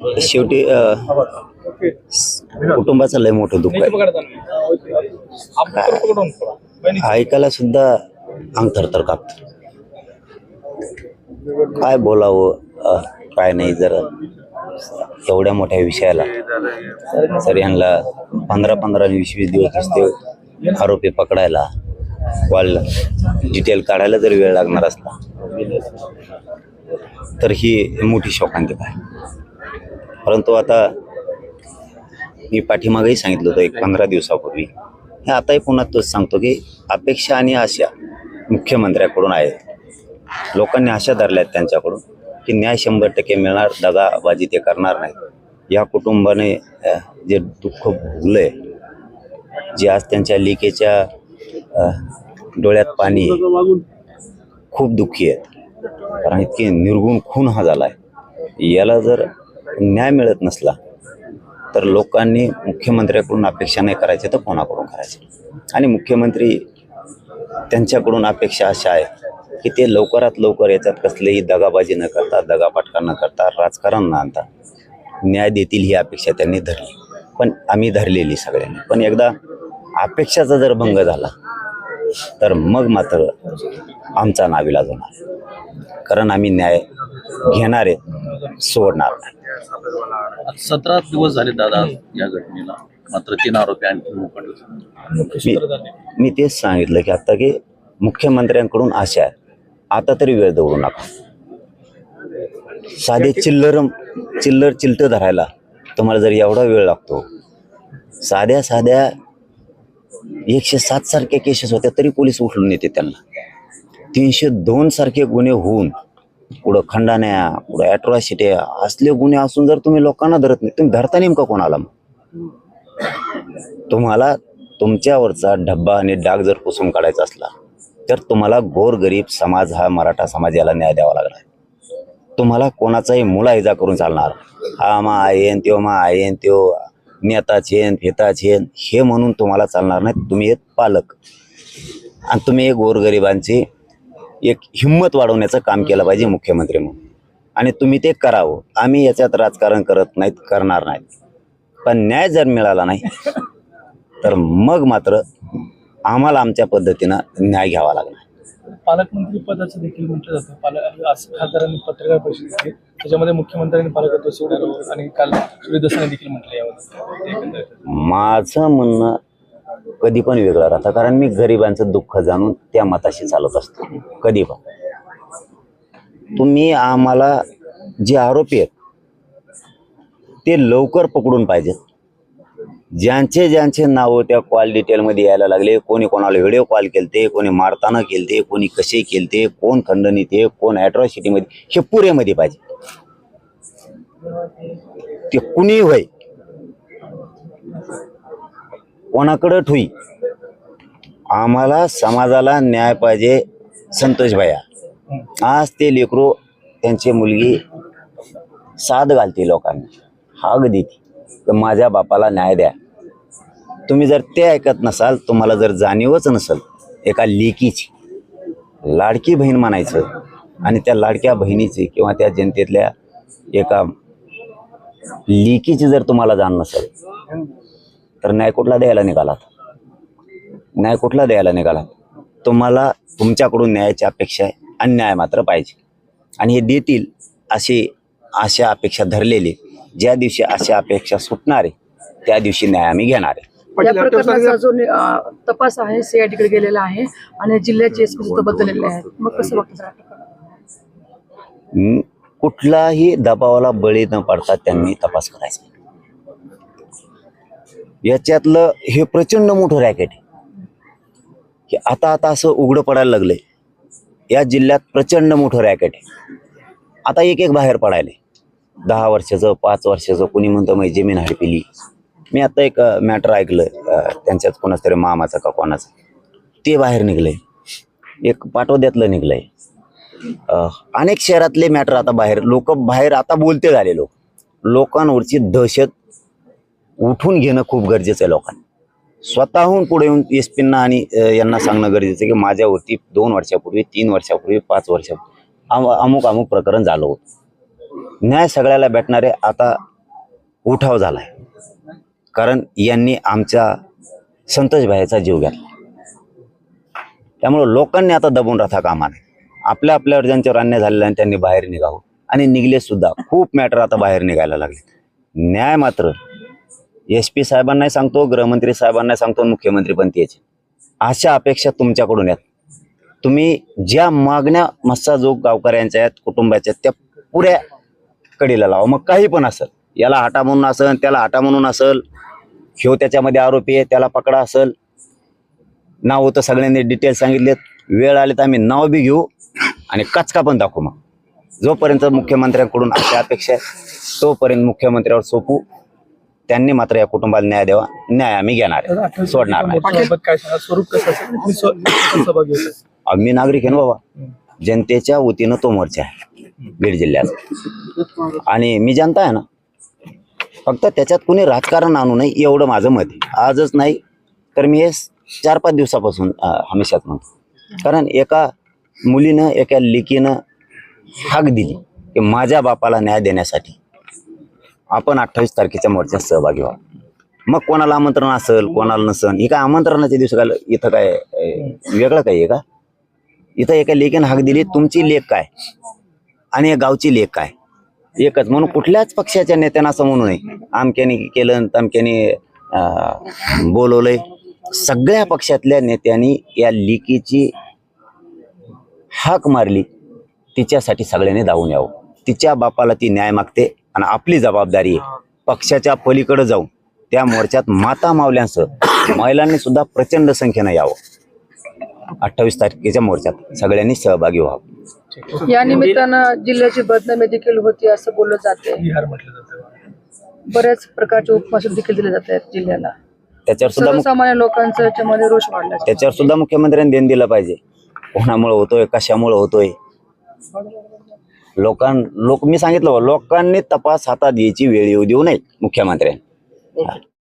शेवटी कुटुंबाचं लय मोठं दुःख आहे. ऐकायला सुद्धा अंग थरथर कापत काय बोलावं काय नाही जर एवढ्या मोठ्या विषयाला. सर यांना पंधरा पंधरा वीस वीस दिवस नुसते आरोपी पकडायला. कॉल डिटेल काढायला जर वेळ लागणार असला तर ही मोठी शोकांतिका आहे. परंतु आता मी पाठीमागेही सांगितलं होतं एक पंधरा दिवसापूर्वी. हे आताही पुन्हा तोच सांगतो की अपेक्षा आणि आशा मुख्यमंत्र्याकडून आहेत. लोकांनी आशा धरल्या आहेत त्यांच्याकडून की न्याय शंभर टक्के मिळणार दगाबाजी ते करणार नाही या कुटुंबाने जे दुःख भोगलंय जे आज त्यांच्या लिकेच्या डोळ्यात पाणी खूप दुःखी आहेत. कारण इतके निर्गुण खून हा झाला आहे याला जर न्याय मिळत नसला तर लोकांनी मुख्यमंत्र्याकडून अपेक्षा नाही करायची तर कोणाकडून करायचे? आणि मुख्यमंत्री त्यांच्याकडून अपेक्षा अशा आहे की ते लवकरात लवकर याच्यात कसलीही दगाबाजी न करता दगापाटका न करता राजकारण न आणता न्याय देतील ही अपेक्षा त्यांनी धरली. पण आम्ही धरलेली सगळ्यांनी. पण एकदा अपेक्षाचा जर भंग झाला तर मग मात्र आमचा नाविलाज होणार कारण आम्ही न्याय घेणार आहे सोडणार नाही. सतरा दिवस झाले दादा या घटनेला. मात्र तीन आरोपी आणखी मी तेच सांगितलं की आता की मुख्यमंत्र्यांकडून आशा आहे आता तरी वेळ दवडू नका. साधे चिल्लर चिल्लर चिलट धरायला तुम्हाला जर एवढा वेळ लागतो साध्या साध्या एकशे सात सारख्या केसेस होत्या तरी पोलीस उठलून येते त्यांना. तीनशे दोन सारखे गुन्हे होऊन पुढं खंडाण्या पुढं ॲट्रॉसिटी असले गुन्हे असून जर तुम्ही लोकांना धरत नाही तुम्ही धरता नेमका कोणाला मग? तुम्हाला तुमच्यावरचा डब्बा आणि डाग जर पुसून काढायचा असला तर तुम्हाला गोरगरीब समाज हा मराठा समाज याला न्याय द्यावा लागणार. तुम्हाला कोणाचाही मुला इजा करून चालणार. हा मा आयेन त्यो मा आयेन त्यो नेता छेन फेता छेन हे म्हणून तुम्हाला चालणार नाही तुम्ही एक पालक. आणि तुम्ही एक गोरगरिबांची एक हिंमत वाढवण्याचं काम केलं पाहिजे मुख्यमंत्री म्हणून. आणि तुम्ही ते करावं. आम्ही याच्यात राजकारण करत नाहीत करणार नाहीत. पण न्याय जर मिळाला नाही तर मग मात्र आम्हाला आमच्या पद्धतीनं न्याय घ्यावा लागणार. पालकमंत्री पदाचं देखील म्हटलं जातं. पालक आज खासदारांनी पत्रकार परिषद घेतली. त्याच्यामध्ये मुख्यमंत्र्यांनी पालकत्व सोडलं आणि काल सूर्यदसाने देखील म्हटलं यावर माझं म्हणणं कधी पण वेगळं राहतं. कारण मी गरिबांचं दुःख जाणून त्या मताशी चालत असतो. कधी पण. तुम्ही आम्हाला जे आरोपी आहेत ते लवकर पकडून पाहिजेत. ज्यांचे ज्यांचे नावं त्या कॉल डिटेलमध्ये यायला लागले कोणी कोणाला व्हिडिओ कॉल केलते कोणी मारताना केलते कोणी कसे केलते कोण खंडणीत आहे कोण ॲट्रॉसिटीमध्ये हे पुरेमध्ये पाहिजे. ते कुणी होय कोणाकडं ठुई आम्हाला समाजाला न्याय पाहिजे संतोष भैया. आज ते लेकरू त्यांची मुलगी साथ घालते लोकांना हाग देते. तर माझ्या बापाला न्याय द्या. तुम्ही जर ते ऐकत नसाल तुम्हाला जर जाणीवच नसेल एका लेकीची लाडकी बहीण म्हणायचं आणि त्या लाडक्या बहिणीची किंवा त्या जनतेतल्या एका लेकीची जर तुम्हाला जाण नसेल तर न्याय कुठला द्यायला निघालात. न्याय कुठला द्यायला निघालात. तुम्हाला तुमच्याकडून न्यायाची अपेक्षा आहे आणि न्याय मात्र पाहिजे. आणि हे देतील अशी आशा अपेक्षा धरलेली. ज्या दिवशी अशा अपेक्षा सुटणार आहे त्या दिवशी न्याय आम्ही घेणार आहे. या प्रकरणाचा जो अं, तपास आहे सीआयडीकडे गेलेला आहे आणि जिल्ह्याचे सुद्धा बदललेले आहेत मग कसं कुठलाही दबावाला बळी न पडता त्यांनी तपास करायचा. याच्यातलं हे प्रचंड मोठं रॅकेट आहे. की आता आता असं उघडं पडायला लागलंय. या जिल्ह्यात प्रचंड मोठं रॅकेट आहे. आता एक एक बाहेर पडायले दहा वर्षाचं पाच वर्षाचं कुणी म्हणतं मग जमीन हडपिली. मी आता एक मॅटर ऐकलं त्यांच्याच त्यांच्यात कोणाच तरी मामाचा का कोणाचं. ते बाहेर निघलंय. एक पाटोद्यातलं निघलंय. अनेक शहरातले मॅटर आता बाहेर लोक बाहेर आता बोलते झाले लोक. लोकांवरची दहशत उठून घेणं खूप गरजेचं आहे लोकांनी. स्वतःहून पुढे येऊन एस पींना आणि यांना सांगणं गरजेचं आहे की माझ्यावरती दोन वर्षापूर्वी तीन वर्षापूर्वी पाच वर्षापूर्वी अमुक अमुक प्रकरण झालं होतं. न्याय सगळ्याला भेटणारे आता उठाव झालाय. कारण यांनी आमच्या संतोष भाईचा जीव घेतला. त्यामुळं लोकांनी आता दबून राहता कामा नये आपल्या आपल्यावर ज्यांच्यावर अन्याय झालेला आणि त्यांनी बाहेर निघावं. आणि निघले सुद्धा. खूप मॅटर आता बाहेर निघायला लागले. न्याय मात्र एस पी साहेबांनाही सांगतो गृहमंत्री साहेबांना सांगतो मुख्यमंत्री पण त्याचे अशा अपेक्षा तुमच्याकडून आहेत. तुम्ही ज्या मागण्या मस्साजोग गावकऱ्यांच्या आहेत कुटुंबाच्या आहेत, त्या पुऱ्या कडीला लावा. मग काही पण असेल. याला हाटा म्हणून असेल त्याला हाटा म्हणून असेल ह्यो त्याच्यामध्ये आरोपी आहे त्याला पकडा असेल. नाव होतं सगळ्यांनी डिटेल सांगितलेत. वेळ आले तर आम्ही नाव बी घेऊ आणि कचका पण दाखवू मग. जोपर्यंत मुख्यमंत्र्यांकडून अशी अपेक्षा आहे तोपर्यंत मुख्यमंत्र्यावर सोपू. त्यांनी मात्र या कुटुंबाला न्याय द्यावा. न्याय आम्ही घेणार सोडणार नाही. आम्ही नागरिक आहे ना बाबा. जनतेच्या वतीनं तो मोर्चा आहे. बीड जिल्ह्यात आणि मी जनता आहे ना फक्त त्याच्यात कुणी राजकारण आणू नये एवढं माझं मत आहे. आजच नाही तर मी हे चार पाच दिवसापासून हमेशात म्हणतो. कारण एका मुलीनं एका लेकीनं हाक दिली की माझ्या बापाला न्याय देण्यासाठी आपण अठ्ठावीस तारखेच्या मोर्चात सहभागी व्हा मग कोणाला आमंत्रण असेल कोणाला नसेल ही काय आमंत्रणाच्या दिवशी काय इथं काय वेगळं काही आहे का? इथं एका लेकीनं हाक दिली तुमची लेख काय? आणि या गावची लेख काय? एकच म्हणून कुठल्याच पक्षाच्या नेत्यांना असं म्हणू नये. आमक्याने केलं तमक्याने अं, बोलवलंय. सगळ्या पक्षातल्या नेत्यांनी या लेकीची हाक मारली. तिच्यासाठी सगळ्यांनी धावून यावं. तिच्या बापाला ती न्याय मागते आणि आपली जबाबदारी आहे. पक्षाच्या पलीकडे जाऊन त्या मोर्चात माता मावल्यांसह महिलांनी सुद्धा प्रचंड संख्येनं यावं. अठ्ठावीस तारखेच्या मोर्चात सगळ्यांनी सहभागी व्हावं. या निमित्तानं जिल्ह्याची बदनामी देखील होती असं बोललं जाते बिहार म्हटलं जातं. बऱ्याच प्रकारचे उपवास देखील दिले जात आहेत जिल्ह्याला. त्याच्यावर सुद्धा मुख- सर्वसामान्य लोकांचं याच्यामध्ये रोष वाढला. आहे. त्याच्यावर सुद्धा मुख्यमंत्र्यांनी देण दिलं पाहिजे. कोणामुळे होतोय कशामुळे होतोय? लोकां लोक मी सांगितलं बा, लोकांनी तपास हातात घ्यायची वेळ येऊ देऊ नये मुख्यमंत्र्यांनी.